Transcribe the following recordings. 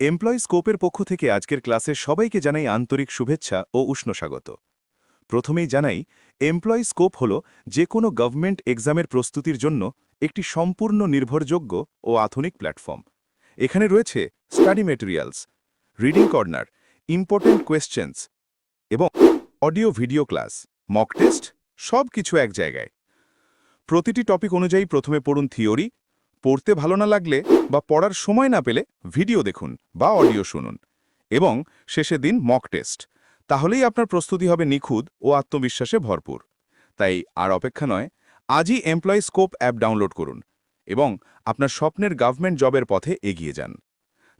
Employee স্কোপের পক্ষ থেকে আজকের ক্লাসে সবাইকে জানাই আন্তরিক শুভেচ্ছা ও উষ্ণ স্বাগত। প্রথমেই জানাই, এমপ্লয়ি স্কোপ হল যে কোনো গভর্নমেন্ট এক্সামের প্রস্তুতির জন্য একটি সম্পূর্ণ নির্ভরযোগ্য ও আধুনিক প্ল্যাটফর্ম। এখানে রয়েছে study materials, reading corner important questions এবং audio video class, mock test সব কিছু এক জায়গায়। প্রতিটি টপিক অনুযায়ী প্রথমে পড়ুন থিওরি পড়তে ভালো না লাগলে বা পড়ার সময় না পেলে ভিডিও দেখুন বা অডিও শুনুন এবং শেষে দিন মক টেস্ট তাহলেই আপনার প্রস্তুতি হবে নিখুঁত ও আত্মবিশ্বাসে ভরপুর। তাই আর অপেক্ষা নয়, আজই এমপ্লয়ি স্কোপ অ্যাপ ডাউনলোড করুন এবং আপনার স্বপ্নের গভর্নমেন্ট জবের পথে এগিয়ে যান।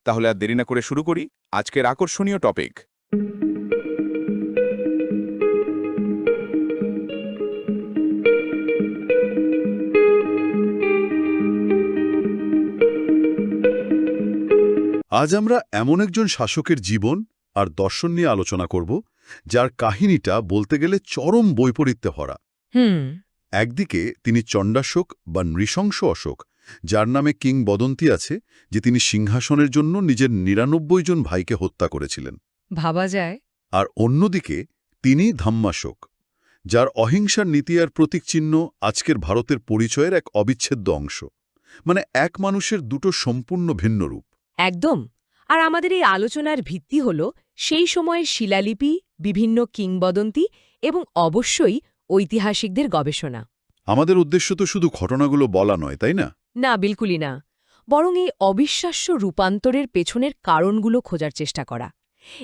তাহলে আর দেরি না করে শুরু করি আজকের আকর্ষণীয় টপিক আজ আমরা এমন একজন শাসকের জীবন আর দর্শন নিয়ে আলোচনা করব যার কাহিনীটা বলতে গেলে চরম বৈপরীত্যে ভরা। হুম। একদিকে তিনি চণ্ডাশোক বা নৃশংস অশোক যার নামে কিংবদন্তি আছে যে তিনি সিংহাসনের জন্য নিজের নিরানব্বই জন ভাইকে হত্যা করেছিলেন। ভাবা যায়। আর অন্যদিকে তিনি ধাম্মাশোক যার অহিংসার নীতি আর প্রতীকচিহ্ন আজকের ভারতের পরিচয়ের এক অবিচ্ছেদ্য অংশ। মানে এক মানুষের দুটো সম্পূর্ণ ভিন্ন রূপ। একদম। আর আমাদের এই আলোচনার ভিত্তি হল সেই সময়ের শিলালিপি বিভিন্ন কিংবদন্তি এবং অবশ্যই ঐতিহাসিকদের গবেষণা। আমাদের উদ্দেশ্য তো শুধু ঘটনাগুলো বলা নয় তাই না? না বিলকুলই না। বরং এই অবিশ্বাস্য রূপান্তরের পেছনের কারণগুলো খোঁজার চেষ্টা করা।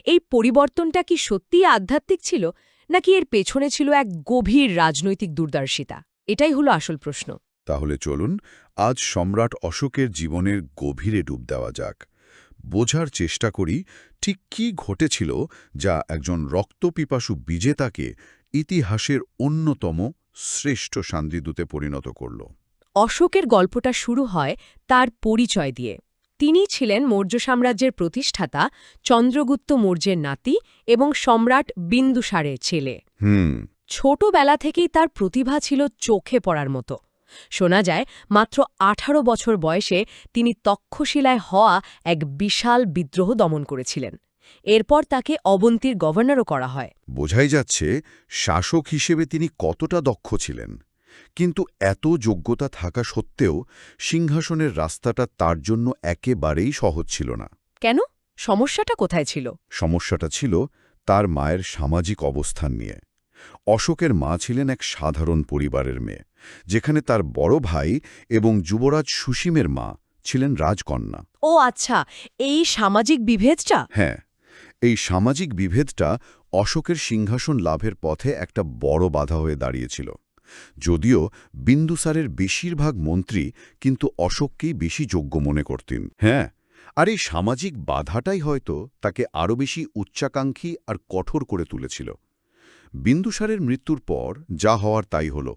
এই পরিবর্তনটা কি সত্যিই আধ্যাত্মিক ছিল নাকি এর পেছনে ছিল এক গভীর রাজনৈতিক দূরদর্শিতা? এটাই হলো আসল প্রশ্ন। তাহলে চলুন আজ সম্রাট অশোকের জীবনের গভীরে ডুব দেওয়া যাক। বোঝার চেষ্টা করি ঠিক কি ঘটেছিল যা একজন রক্তপিপাসু বিজেতাকে ইতিহাসের অন্যতম শ্রেষ্ঠ শান্তিদূতে পরিণত করল। অশোকের গল্পটা শুরু হয় তার পরিচয় দিয়ে। তিনি ছিলেন মৌর্য সাম্রাজ্যের প্রতিষ্ঠাতা চন্দ্রগুপ্ত মৌর্যের নাতি এবং সম্রাট বিন্দুসারের ছেলে। হুম। ছোটবেলা থেকেই তার প্রতিভা ছিল চোখে পড়ার মতো। শোনা যায় মাত্র আঠারো বছর বয়সে তিনি তক্ষশিলায় হওয়া এক বিশাল বিদ্রোহ দমন করেছিলেন। এরপর তাকে অবন্তীর গভর্নরও করা হয়। বোঝাই যাচ্ছে শাসক হিসেবে তিনি কতটা দক্ষ ছিলেন। কিন্তু এত যোগ্যতা থাকা সত্ত্বেও সিংহাসনের রাস্তাটা তার জন্য একেবারেই সহজ ছিল না। কেন? সমস্যাটা কোথায় ছিল? সমস্যাটা ছিল তার মায়ের সামাজিক অবস্থান নিয়ে। অশোকের মা ছিলেন এক সাধারণ পরিবারের মেয়ে যেখানে তার বড় ভাই এবং যুবরাজ সুসীমের মা ছিলেন রাজকন্যা। ও আচ্ছা এই সামাজিক বিভেদটা? হ্যাঁ এই সামাজিক বিভেদটা অশোকের সিংহাসন লাভের পথে একটা বড় বাধা হয়ে দাঁড়িয়েছিল। যদিও বিন্দুসারের বেশিরভাগ মন্ত্রী কিন্তু অশোককেই বেশি যোগ্য মনে করতেন। হ্যাঁ আর এই সামাজিক বাধাটাই হয়তো তাকে আরও বেশি উচ্চাকাঙ্ক্ষী আর কঠোর করে তুলেছিল। বিন্দুসারের মৃত্যুর পর যা হওয়ার তাই হল।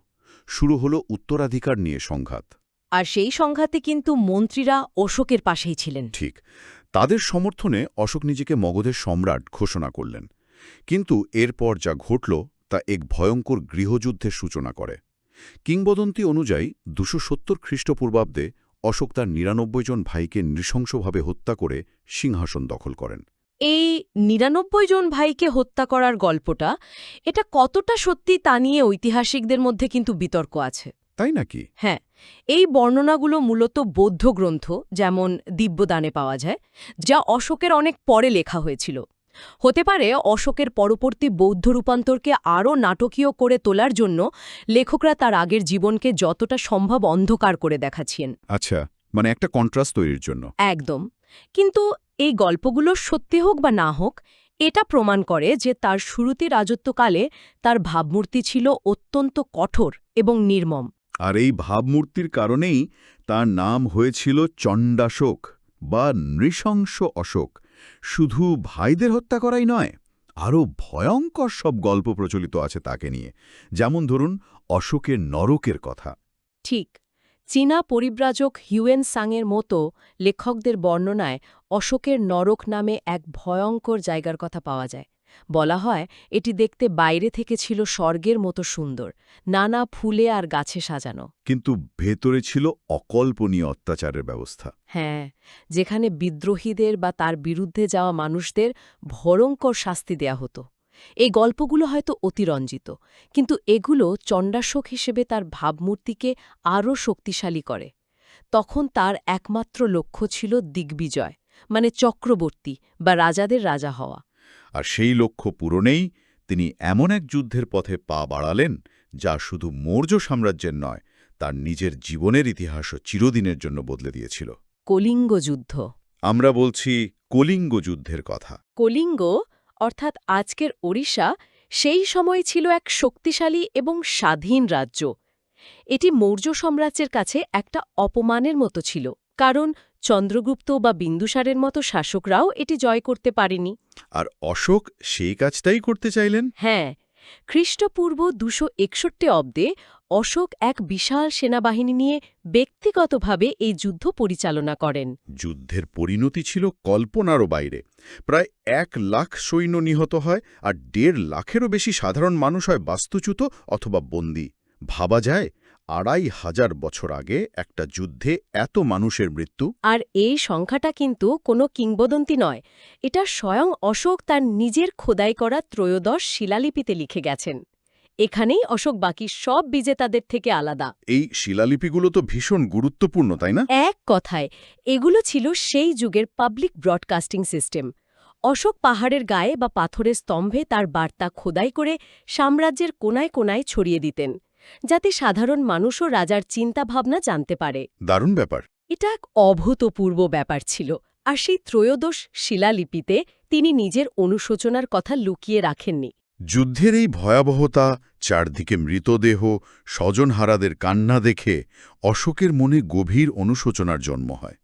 শুরু হল উত্তরাধিকার নিয়ে সংঘাত। আর সেই সংঘাতে কিন্তু মন্ত্রীরা অশোকের পাশেই ছিলেন। ঠিক। তাদের সমর্থনে অশোক নিজেকে মগধের সম্রাট ঘোষণা করলেন। কিন্তু এরপর যা ঘটল তা এক ভয়ঙ্কর গৃহযুদ্ধের সূচনা করে। কিংবদন্তি অনুযায়ী দুশো সত্তর খ্রিস্টপূর্বাব্দে অশোক তার নিরানব্বই জন ভাইকে নৃশংসভাবে হত্যা করে সিংহাসন দখল করেন। এই নিরানব্বই জন ভাইকে হত্যা করার গল্পটা এটা কতটা সত্যি তা নিয়ে ঐতিহাসিকদের মধ্যে কিন্তু বিতর্ক আছে। তাই নাকি? হ্যাঁ এই বর্ণনাগুলো মূলত বৌদ্ধ গ্রন্থ যেমন দিব্যদানে পাওয়া যায় যা অশোকের অনেক পরে লেখা হয়েছিল। হতে পারে অশোকের পরবর্তী বৌদ্ধ রূপান্তরকে আরও নাটকীয় করে তোলার জন্য লেখকরা তার আগের জীবনকে যতটা সম্ভব অন্ধকার করে দেখাচ্ছেন। আচ্ছা মানে একটা কন্ট্রাস্ট তৈরির জন্য। একদম। কিন্তু এই গল্পগুলো সত্যি হোক বা না হোক এটা প্রমাণ করে যে তার শুরুতে রাজত্বকালে তার ভাবমূর্তি ছিল অত্যন্ত কঠোর এবং নির্মম। আর এই ভাবমূর্তির কারণেই তার নাম হয়েছিল চণ্ডাশোক বা নৃশংস অশোক। শুধু ভাইদের হত্যা করাই নয় আরও ভয়ঙ্কর সব গল্প প্রচলিত আছে তাকে নিয়ে। যেমন ধরুন অশোকের নরকের কথা। ঠিক। চীনা পরিব্রাজক হিউয়েন সাংয়ের মতো লেখকদের বর্ণনায় অশোকের নরক নামে এক ভয়ঙ্কর জায়গার কথা পাওয়া যায়। বলা হয় এটি দেখতে বাইরে থেকে ছিল স্বর্গের মতো সুন্দর নানা ফুলে আর গাছে সাজানো। কিন্তু ভেতরে ছিল অকল্পনীয় অত্যাচারের ব্যবস্থা। হ্যাঁ যেখানে বিদ্রোহীদের বা তার বিরুদ্ধে যাওয়া মানুষদের ভয়ঙ্কর শাস্তি দেয়া হতো। এই গল্পগুলো হয়তো অতিরঞ্জিত কিন্তু এগুলো চণ্ডাশোক হিসেবে তার ভাবমূর্তিকে আরও শক্তিশালী করে। তখন তার একমাত্র লক্ষ্য ছিল দিগ্বিজয় মানে চক্রবর্তী বা রাজাদের রাজা হওয়া। আর সেই লক্ষ্য পূরণেই তিনি এমন এক যুদ্ধের পথে পা বাড়ালেন যা শুধু মৌর্য সাম্রাজ্যের নয় তার নিজের জীবনের ইতিহাসও চিরদিনের জন্য বদলে দিয়েছিল। কলিঙ্গ যুদ্ধ আমরা বলছি কলিঙ্গ যুদ্ধের কথা। কলিঙ্গ অর্থাৎ আজকের ওড়িশা সেই সময় ছিল এক শক্তিশালী এবং স্বাধীন রাজ্য। এটি মৌর্য সাম্রাজ্যের কাছে একটা অপমানের মতো ছিল কারণ চন্দ্রগুপ্ত বা বিন্দুসারের মতো শাসকরাও এটি জয় করতে পারেনি। আর অশোক সেই কাজটাই করতে চাইলেন? হ্যাঁ খ্রিস্টপূর্ব দুশো একষট্টি অব্দে অশোক এক বিশাল সেনাবাহিনী নিয়ে ব্যক্তিগতভাবে এই যুদ্ধ পরিচালনা করেন। যুদ্ধের পরিণতি ছিল কল্পনারও বাইরে। প্রায় এক লাখ সৈন্য নিহত হয় আর দেড় লাখেরও বেশি সাধারণ মানুষ হয় বাস্তুচ্যুত অথবা বন্দী। ভাবা যায় আড়াই হাজার বছর আগে একটা যুদ্ধে এত মানুষের মৃত্যু। আর এই সংখ্যাটা কিন্তু কোনো কিংবদন্তি নয়। এটা স্বয়ং অশোক তার নিজের খোদাই করা ত্রয়োদশ শিলালিপিতে লিখে গেছেন। এখানেই অশোক বাকি সব বিজেতাদের থেকে আলাদা। এই শিলালিপিগুলো তো ভীষণ গুরুত্বপূর্ণ তাই না? এক কথায় এগুলো ছিল সেই যুগের পাবলিক ব্রডকাস্টিং সিস্টেম। অশোক পাহাড়ের গায়ে বা পাথরের স্তম্ভে তার বার্তা খোদাই করে সাম্রাজ্যের কোনায় কোনায় ছড়িয়ে দিতেন যাতে সাধারণ মানুষও রাজার চিন্তাভাবনা জানতে পারে। দারুণ ব্যাপার। এটা এক অভূতপূর্ব ব্যাপার ছিল আর সেই ত্রয়োদশ শিলালিপিতে তিনি নিজের অনুশোচনার কথা লুকিয়ে রাখেননি। যুদ্ধের এই ভয়াবহতা চারদিকে মৃতদেহ স্বজনহারাদের কান্না দেখে অশোকের মনে গভীর অনুশোচনার জন্ম হয়।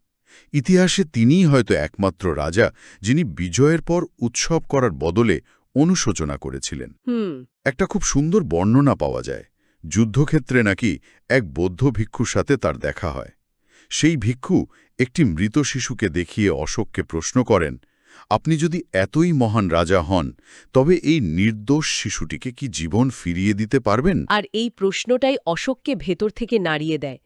ইতিহাসে তিনিই হয়তো একমাত্র রাজা যিনি বিজয়ের পর উৎসব করার বদলে অনুশোচনা করেছিলেন। একটা খুব সুন্দর বর্ণনা পাওয়া যায়। যুদ্ধক্ষেত্রে নাকি এক বৌদ্ধ ভিক্ষুর সাথে তার দেখা হয়। সেই ভিক্ষু একটি মৃত শিশুকে দেখিয়ে অশোককে প্রশ্ন করেন আপনি যদি এতই মহান রাজা হন তবে এই নির্দোষ শিশুটিকে কি জীবন ফিরিয়ে দিতে পারবেন? আর এই প্রশ্নটাই অশোককে ভেতর থেকে নাড়িয়ে দেয়।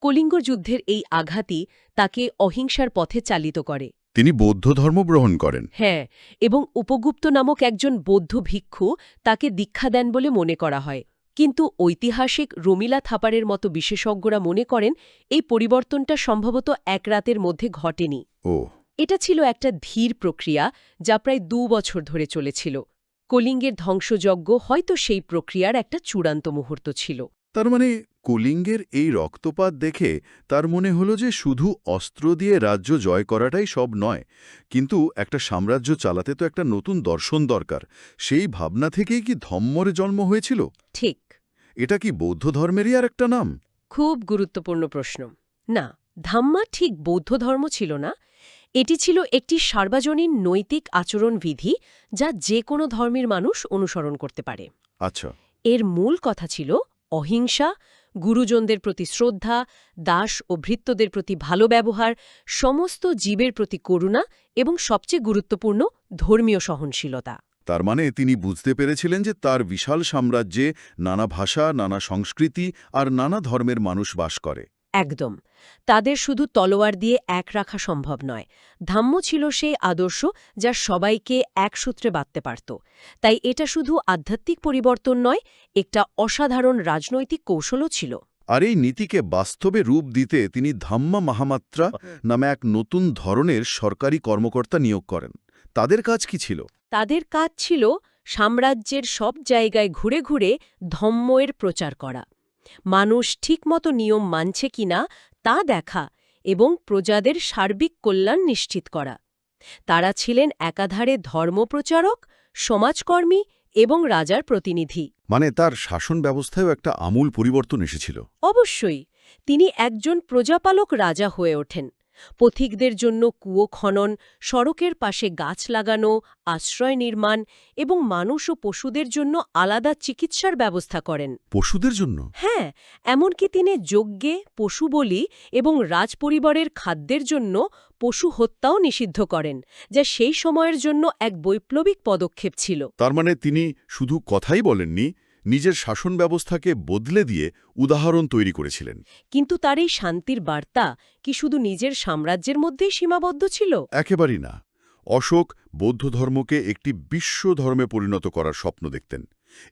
কলিঙ্গ যুদ্ধের এই আঘাতই তাকে অহিংসার পথে চালিত করে। তিনি বৌদ্ধ ধর্ম গ্রহণ করেন। হ্যাঁ এবং উপগুপ্ত নামক একজন বৌদ্ধ ভিক্ষু তাকে দীক্ষা দেন বলে মনে করা হয়। কিন্তু ঐতিহাসিক রমিলা থাপারের মতো বিশেষজ্ঞরা মনে করেন এই পরিবর্তনটা সম্ভবত এক রাতের মধ্যে ঘটেনি। ও এটা ছিল একটা ধীর প্রক্রিয়া যা প্রায় দু বছর ধরে চলেছিল। কলিঙ্গের ধ্বংসযজ্ঞ হয়তো সেই প্রক্রিয়ার একটা চূড়ান্ত মুহূর্ত ছিল। তার মানে কলিঙ্গের এই রক্তপাত দেখে তার মনে হলো যে শুধু অস্ত্র দিয়ে রাজ্য জয় করাটাই সব নয় কিন্তু একটা সাম্রাজ্য চালাতে তো একটা নতুন দর্শন দরকার। সেই ভাবনা থেকেই কি ধম্মরে জন্ম হয়েছিল? ঠিক। এটা কি বৌদ্ধ ধর্মেরই আর একটা নাম? খুব গুরুত্বপূর্ণ প্রশ্ন। না ধাম্মা ঠিক বৌদ্ধ ধর্ম ছিল না। এটি ছিল একটি সার্বজনীন নৈতিক আচরণ বিধি যা যে কোনো ধর্মের মানুষ অনুসরণ করতে পারে। আচ্ছা। এর মূল কথা ছিল অহিংসা গুরুজনদের প্রতি শ্রদ্ধা দাস ও ভৃত্যদের প্রতি ভালো ব্যবহার সমস্ত জীবের প্রতি করুণা এবং সবচেয়ে গুরুত্বপূর্ণ ধর্মীয় সহনশীলতা। তার মানে তিনি বুঝতে পেরেছিলেন যে তার বিশাল সাম্রাজ্যে নানা ভাষা নানা সংস্কৃতি আর নানা ধর্মের মানুষ বাস করে। একদম। তাদের শুধু তলোয়ার দিয়ে এক রাখা সম্ভব নয়। ধাম্য ছিল সেই আদর্শ যা সবাইকে এক সূত্রে বাঁধতে পারত। তাই এটা শুধু আধ্যাত্মিক পরিবর্তন নয় একটা অসাধারণ রাজনৈতিক কৌশলও ছিল। আর এই নীতিকে বাস্তবে রূপ দিতে তিনি ধাম্মা মাহামাত্রা নামে এক নতুন ধরনের সরকারি কর্মকর্তা নিয়োগ করেন। তাদের কাজ কি ছিল? তাদের কাজ ছিল সাম্রাজ্যের সব জায়গায় ঘুরে ঘুরে ধম্ময়ের প্রচার করা। মানুষ ঠিকমতো নিয়ম মানছে কিনা তা দেখা এবং প্রজাদের সার্বিক কল্যাণ নিশ্চিত করা। তারা ছিলেন একাধারে ধর্মপ্রচারক সমাজকর্মী এবং রাজার প্রতিনিধি। মানে তার শাসন ব্যবস্থায়ও একটা আমূল পরিবর্তন এসেছিল। অবশ্যই তিনি একজন প্রজাপালক রাজা হয়ে ওঠেন। পথিকদের জন্য কুয়ো খনন সড়কের পাশে গাছ লাগানো আশ্রয় নির্মাণ এবং মানুষ ও পশুদের জন্য আলাদা চিকিৎসার ব্যবস্থা করেন। পশুদের জন্য? হ্যাঁ এমনকি তিনি যজ্ঞে পশু বলি এবং রাজপরিবারের খাদ্যের জন্য পশু হত্যাও নিষিদ্ধ করেন যা সেই সময়ের জন্য এক বৈপ্লবিক পদক্ষেপ ছিল। তার মানে তিনি শুধু কথাই বলেননি নিজের শাসন ব্যবস্থাকে বদলে দিয়ে উদাহরণ তৈরি করেছিলেন। কিন্তু তার এই শান্তির বার্তা কি শুধু নিজের সাম্রাজ্যের মধ্যেই সীমাবদ্ধ ছিল? একেবারেই না। অশোক বৌদ্ধ ধর্মকে একটি বিশ্ব ধর্মে পরিণত করার স্বপ্ন দেখতেন।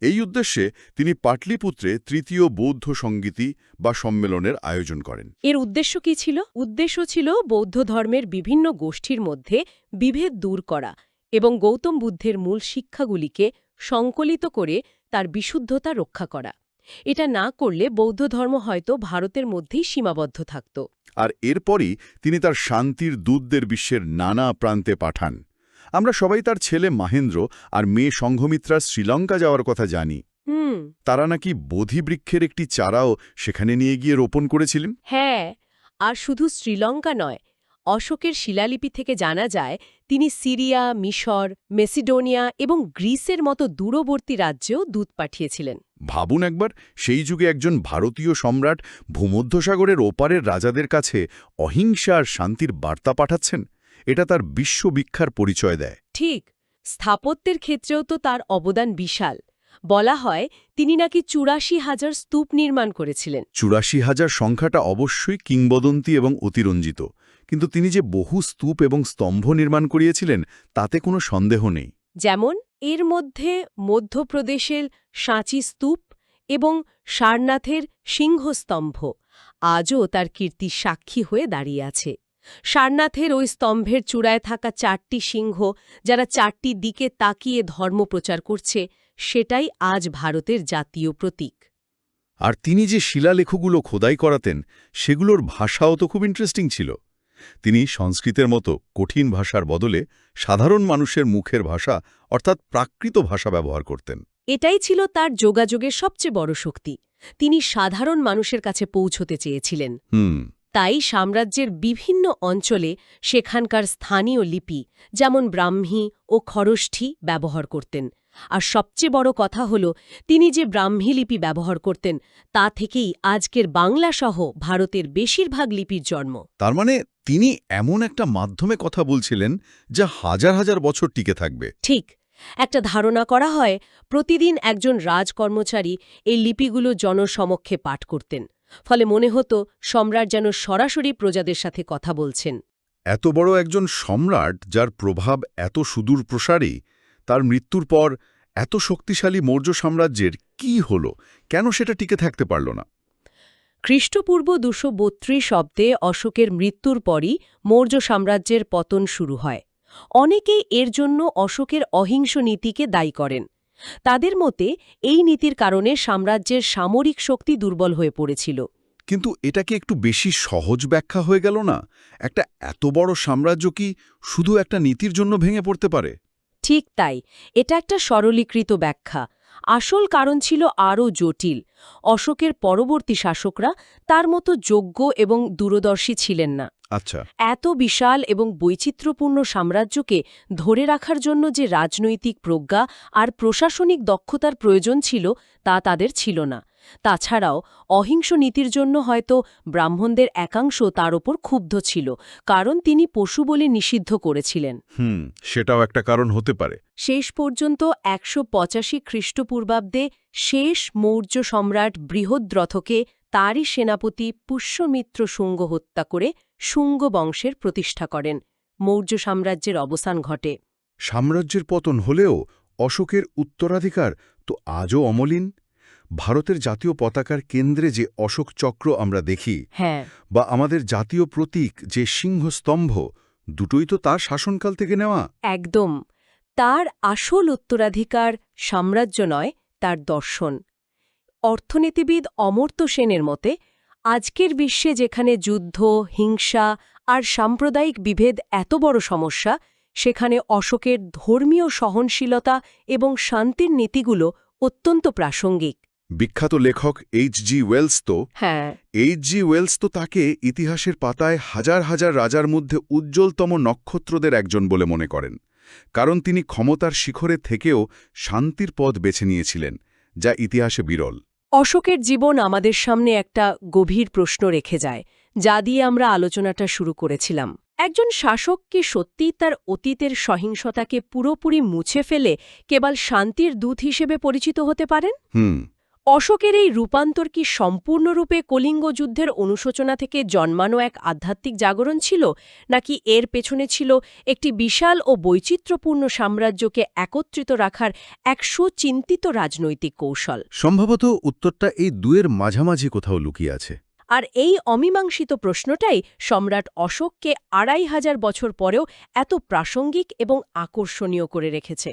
এই উদ্দেশ্যে তিনি পাটলিপুত্রে তৃতীয় বৌদ্ধ সঙ্গীতি বা সম্মেলনের আয়োজন করেন। এর উদ্দেশ্য কি ছিল? উদ্দেশ্য ছিল বৌদ্ধ ধর্মের বিভিন্ন গোষ্ঠীর মধ্যে বিভেদ দূর করা এবং গৌতম বুদ্ধের মূল শিক্ষাগুলিকে সংকলিত করে তার বিশুদ্ধতা রক্ষা করা। এটা না করলে বৌদ্ধ ধর্ম হয়তো ভারতের মধ্যেই সীমাবদ্ধ থাকত। আর এরপরই তিনি তার শান্তির দূতদের বিশ্বের নানা প্রান্তে পাঠান। আমরা সবাই তার ছেলে মাহেন্দ্র আর মেয়ে সংঘমিত্রার শ্রীলঙ্কা যাওয়ার কথা জানি। হুম। তারা নাকি বোধিবৃক্ষের একটি চারাও সেখানে নিয়ে গিয়ে রোপণ করেছিলেন? হ্যাঁ আর শুধু শ্রীলঙ্কা নয় অশোকের শিলালিপি থেকে জানা যায় তিনি সিরিয়া মিশর মেসিডোনিয়া এবং গ্রিসের মতো দূরবর্তী রাজ্যেও দূত পাঠিয়েছিলেন। ভাবুন একবার সেই যুগে একজন ভারতীয় সম্রাট ভূমধ্যসাগরের ওপারের রাজাদের কাছে অহিংসা আর শান্তির বার্তা পাঠাচ্ছেন? এটা তার বিশ্ববিখ্যার পরিচয় দেয়। ঠিক স্থাপত্যের ক্ষেত্রেও তো তার অবদান বিশাল। বলা হয় তিনি নাকি চুরাশি হাজার স্তূপ নির্মাণ করেছিলেন। চুরাশি হাজার সংখ্যাটা অবশ্যই কিংবদন্তি এবং অতিরঞ্জিত। কিন্তু তিনি যে বহু স্তূপ এবং স্তম্ভ নির্মাণ করিয়েছিলেন তাতে কোনো সন্দেহ নেই। যেমন এর মধ্যে মধ্যপ্রদেশের সাঁচি স্তূপ এবং সারনাথের সিংহস্তম্ভ আজও তার কীর্তি সাক্ষী হয়ে দাঁড়িয়ে আছে। সারনাথের ওই স্তম্ভের চূড়ায় থাকা চারটি সিংহ যারা চারটি দিকে তাকিয়ে ধর্ম প্রচার করছে সেটাই আজ ভারতের জাতীয় প্রতীক। আর তিনি যে শিলালেখগুলো খোদাই করাতেন সেগুলোর ভাষাও তো খুব ইন্টারেস্টিং ছিল। তিনি সংস্কৃতের মতো কঠিন ভাষার বদলে সাধারণ মানুষের মুখের ভাষা অর্থাৎ প্রাকৃত ভাষা ব্যবহার করতেন। এটাই ছিল তার যোগাযোগের সবচেয়ে বড় শক্তি। তিনি সাধারণ মানুষের কাছে পৌঁছতে চেয়েছিলেন। তাই সাম্রাজ্যের বিভিন্ন অঞ্চলে সেখানকার স্থানীয় লিপি যেমন ব্রাহ্মী ও খরষ্ঠী ব্যবহার করতেন। আর সবচেয়ে বড় কথা হল তিনি যে ব্রাহ্মী লিপি ব্যবহার করতেন তা থেকেই আজকের বাংলাসহ ভারতের বেশিরভাগ লিপির জন্ম। তার মানে তিনি এমন একটা মাধ্যমে কথা বলছিলেন যা হাজার হাজার বছর টিকে থাকবে। ঠিক একটা ধারণা করা হয় প্রতিদিন একজন রাজকর্মচারী এই লিপিগুলো জনসমক্ষে পাঠ করতেন ফলে মনে হতো সম্রাট যেন সরাসরি প্রজাদের সাথে কথা বলছেন। এত বড় একজন সম্রাট যার প্রভাব এত সুদূর প্রসারী তার মৃত্যুর পর এত শক্তিশালী মৌর্য সাম্রাজ্যের কি হল? কেন সেটা টিকে থাকতে পারল না? খ্রিস্টপূর্ব দুশো বত্রিশ অব্দে অশোকের মৃত্যুর পরই মৌর্য সাম্রাজ্যের পতন শুরু হয়। অনেকেই এর জন্য অশোকের অহিংস নীতিকে দায়ী করেন। তাদের মতে এই নীতির কারণে সাম্রাজ্যের সামরিক শক্তি দুর্বল হয়ে পড়েছিল। কিন্তু এটা কি একটু বেশি সহজ ব্যাখ্যা হয়ে গেল না? একটা এত বড় সাম্রাজ্য কি শুধু একটা নীতির জন্য ভেঙে পড়তে পারে? ঠিক তাই এটা একটা সরলীকৃত ব্যাখ্যা। আসল কারণ ছিল আরও জটিল। অশোকের পরবর্তী শাসকরা তার মতো যোগ্য এবং দূরদর্শী ছিলেন না। আচ্ছা। এত বিশাল এবং বৈচিত্র্যপূর্ণ সাম্রাজ্যকে ধরে রাখার জন্য যে রাজনৈতিক প্রজ্ঞা আর প্রশাসনিক দক্ষতার প্রয়োজন ছিল তা তাদের ছিল না। তাছাড়াও অহিংস নীতির জন্য হয়তো ব্রাহ্মণদের একাংশ তার ওপর ক্ষুব্ধ ছিল কারণ তিনি পশু বলে নিষিদ্ধ করেছিলেন। হুম সেটাও একটা কারণ হতে পারে। শেষ পর্যন্ত একশো পঁচাশি খ্রিস্টপূর্বাব্দে শেষ মৌর্য সম্রাট বৃহদ্রথকে তারই সেনাপতি পুষ্যমিত্র শুঙ্গ হত্যা করে শুঙ্গ বংশের প্রতিষ্ঠা করেন। মৌর্য সাম্রাজ্যের অবসান ঘটে। সাম্রাজ্যের পতন হলেও অশোকের উত্তরাধিকার তো আজও অমলিন। ভারতের জাতীয় পতাকার কেন্দ্রে যে অশোক চক্র আমরা দেখি হ্যাঁ। বা আমাদের জাতীয় প্রতীক যে সিংহস্তম্ভ দুটোই তো তার শাসনকাল থেকে নেওয়া। একদম। তার আসল উত্তরাধিকার সাম্রাজ্য নয় তার দর্শন। অর্থনীতিবিদ অমর্ত্য সেনের মতে আজকের বিশ্বে যেখানে যুদ্ধ হিংসা আর সাম্প্রদায়িক বিভেদ এত বড় সমস্যা সেখানে অশোকের ধর্মীয় সহনশীলতা এবং শান্তির নীতিগুলো অত্যন্ত প্রাসঙ্গিক। বিখ্যাত লেখক এইচ জি ওয়েলস তো হ্যাঁ। এইচ জি ওয়েলস তো তাকে ইতিহাসের পাতায় হাজার হাজার রাজার মধ্যে উজ্জ্বলতম নক্ষত্রদের একজন বলে মনে করেন। কারণ তিনি ক্ষমতার শিখরে থেকেও শান্তির পথ বেছে নিয়েছিলেন যা ইতিহাসে বিরল। অশোকের জীবন আমাদের সামনে একটা গভীর প্রশ্ন রেখে যায় যা দিয়ে আমরা আলোচনাটা শুরু করেছিলাম। একজন শাসক কি সত্যিই তার অতীতের সহিংসতাকে পুরোপুরি মুছে ফেলে কেবল শান্তির দূত হিসেবে পরিচিত হতে পারেন? হুম অশোকের এই রূপান্তর কি সম্পূর্ণরূপে কলিঙ্গ যুদ্ধের অনুশোচনা থেকে জন্মানো এক আধ্যাত্মিক জাগরণ ছিল নাকি এর পেছনে ছিল একটি বিশাল ও বৈচিত্র্যপূর্ণ সাম্রাজ্যকে একত্রিত রাখার এক সুচিন্তিত রাজনৈতিক কৌশল? সম্ভবত উত্তরটা এই দুয়ের মাঝামাঝি কোথাও লুকিয়ে আছে। আর এই অমীমাংসিত প্রশ্নটাই সম্রাট অশোককে আড়াই হাজার বছর পরেও এত প্রাসঙ্গিক এবং আকর্ষণীয় করে রেখেছে।